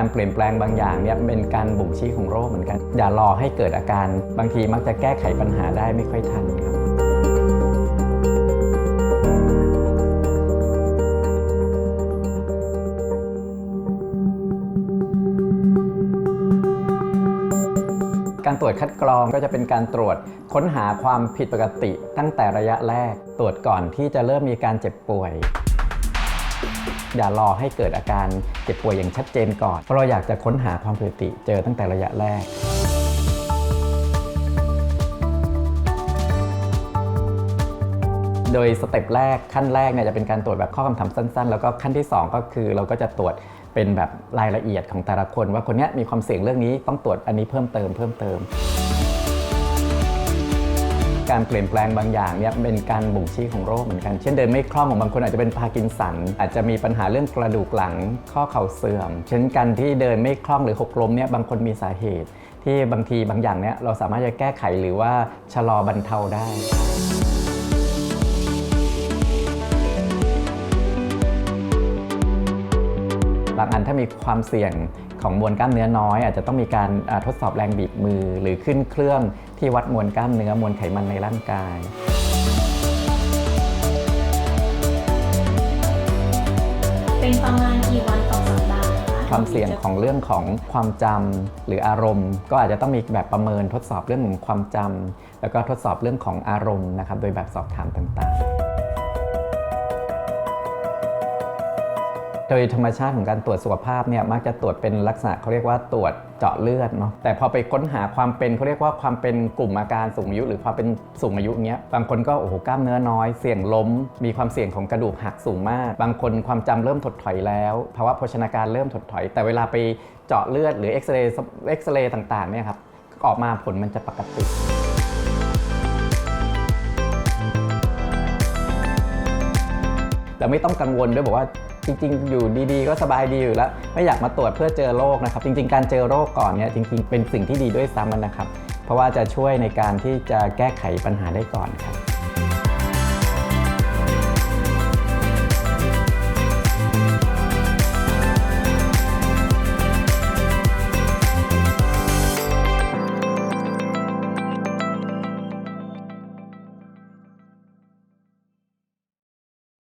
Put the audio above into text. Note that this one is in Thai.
การเปลงบางอย่างเนี่ยเป็นการบ่งชี้ของโรคเหมือนกัน อย่ารอให้เกิดอาการ บางทีมักจะแก้ไขปัญหาได้ไม่ค่อยทันครับการตรวจคัดกรองก็จะเป็นการตรวจค้นหาความผิดปกติตั้งแต่ระยะแรก ตรวจก่อนที่จะเริ่มมีการเจ็บป่วย อย่ารอให้เกิดอาการเจ็บป่วยอย่างชัดเจนก่อน เพราะเราอยากจะค้นหาความผิดปกติเจอตั้งแต่ระยะแรกโดยสเต็ปแรกขั้นแรกเนี่ยจะเป็นการตรวจแบบข้อคำถามสั้น ๆ แล้วก็ขั้นที่ 2 ก็คือเราก็จะตรวจเป็นแบบรายละเอียดของแต่ละคน ว่าคนนี้มีความเสี่ยงเรื่องนี้ต้องตรวจอันนี้เพิ่มเติมเพิ่มเติม การเปลี่ยนแปลงบางอย่างเนี่ยเป็นการบ่งชี้ของโรคเหมือนกัน เช่นเดินไม่คล่องของบางคนอาจจะเป็นพาร์กินสัน อาจจะมีปัญหาเรื่องกระดูกหลังข้อเข่าเสื่อม เช่นกันที่เดินไม่คล่องหรือหกล้มเนี่ยบางคนมีสาเหตุ ที่บางทีบางอย่างเนี่ยเราสามารถจะแก้ไขหรือว่าชะลอบรรเทาได้ บางอันถ้ามีความเสี่ยงของมวลกล้ามเนื้อน้อย อาจจะต้องมีการอ่าทดสอบแรงบีบมือ หรือขึ้นเครื่องที่วัดมวลกล้ามเนื้อมวลไขมันในร่างกายเป็นประมาณกี่วันต่อสัปดาห์คะความเสี่ยงของเรื่องของความจำหรืออารมณ์ ก็อาจจะต้องมีแบบประเมินทดสอบเรื่องของความจำแล้วก็ทดสอบเรื่องของอารมณ์นะครับโดยแบบสอบถามต่างๆ โดยธรรมชาติของการตรวจสุขภาพเนี่ยมักจะตรวจเป็นลักษณะเขาเรียกว่าตรวจเจาะเลือดเนาะแต่พอไปค้นหาความเป็นเขาเรียกว่าความเป็นกลุ่มอาการสูงอายุ หรือความเป็นสูงอายุเนี้ยบางคนก็โอ้โหกล้ามเนื้อน้อยเสี่ยงล้ม มีความเสี่ยงของกระดูกหักสูงมาก บางคนความจำเริ่มถดถอยแล้วภาวะโภชนาการเริ่มถดถอย แต่เวลาไปเจาะเลือดหรือเอ็กซเรย์เอ็กซเรย์ต่างๆเนี่ยครับออกมาผลมันจะปกติแต่ไม่ต้องกังวลด้วยบอกว่า จริงๆ อยู่ดีๆ ก็สบายดีอยู่แล้ว ไม่อยากมาตรวจเพื่อเจอโรคนะครับ จริง ๆ การเจอโรคก่อนเนี่ยจริงๆ เป็นสิ่งที่ดีด้วยซ้ำนะครับ เพราะว่าจะช่วยในการที่จะแก้ไขปัญหาได้ก่อนครับ